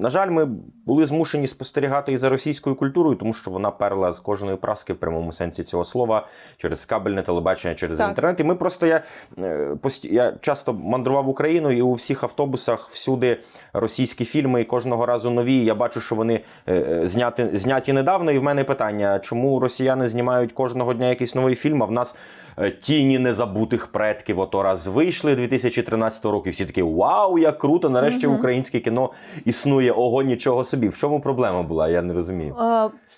на жаль, ми були змушені спостерігати і за російською культурою, тому що вона перла з кожної праски в прямому сенсі цього слова через кабельне телебачення, через Так. інтернет. І ми просто я, е, я часто мандрував Україну, і у всіх автобусах всюди російські фільми, і кожного разу нові. Я бачу, що вони е, е, зняті, зняті недавно. І в мене питання: чому росіяни знімають кожного дня якийсь новий фільм? А в нас тіні незабутих предків. Ото раз вийшли 2013 року, і всі такі вау, як круто! Нарешті угу. українське кіно існує. Ого, нічого собі. В чому проблема була? Я не розумію.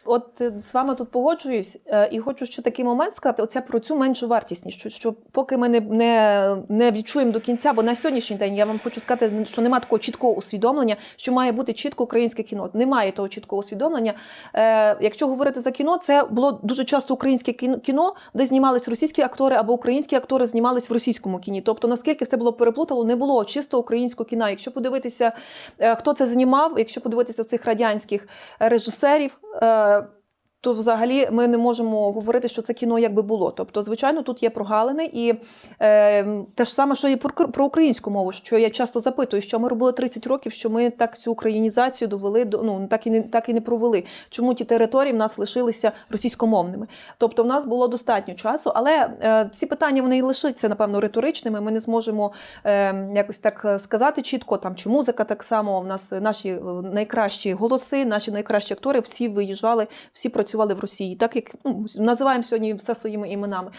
От е, з вами тут погоджуюсь, е, і хочу ще такий момент сказати: оце про цю меншу вартісність. Що, що поки ми не, не, не відчуємо до кінця, бо на сьогоднішній день я вам хочу сказати, що немає такого чіткого усвідомлення, що має бути чітко українське кіно. Немає того чіткого усвідомлення. Е, якщо говорити за кіно, це було дуже часто українське кіно, де знімались російські актори або українські актори знімались в російському кіні. Тобто, наскільки все було переплутало, не було чисто українського кіна. Якщо подивитися, е, хто це знімав, якщо подивитися цих радянських режисерів. Е, То взагалі ми не можемо говорити, що це кіно якби було. Тобто, звичайно, тут є прогалини, і е, те ж саме, що і про, про українську мову, що я часто запитую, що ми робили 30 років, що ми так цю українізацію довели до ну так і не так і не провели. Чому ті території в нас лишилися російськомовними? Тобто, в нас було достатньо часу, але е, ці питання вони і лишаться напевно риторичними. Ми не зможемо е, якось так е, сказати чітко, там чи музика так само. В нас наші е, найкращі голоси, наші найкращі актори всі виїжджали, всі працювали в Росії. Так як ну, називаємо сьогодні все своїми іменами.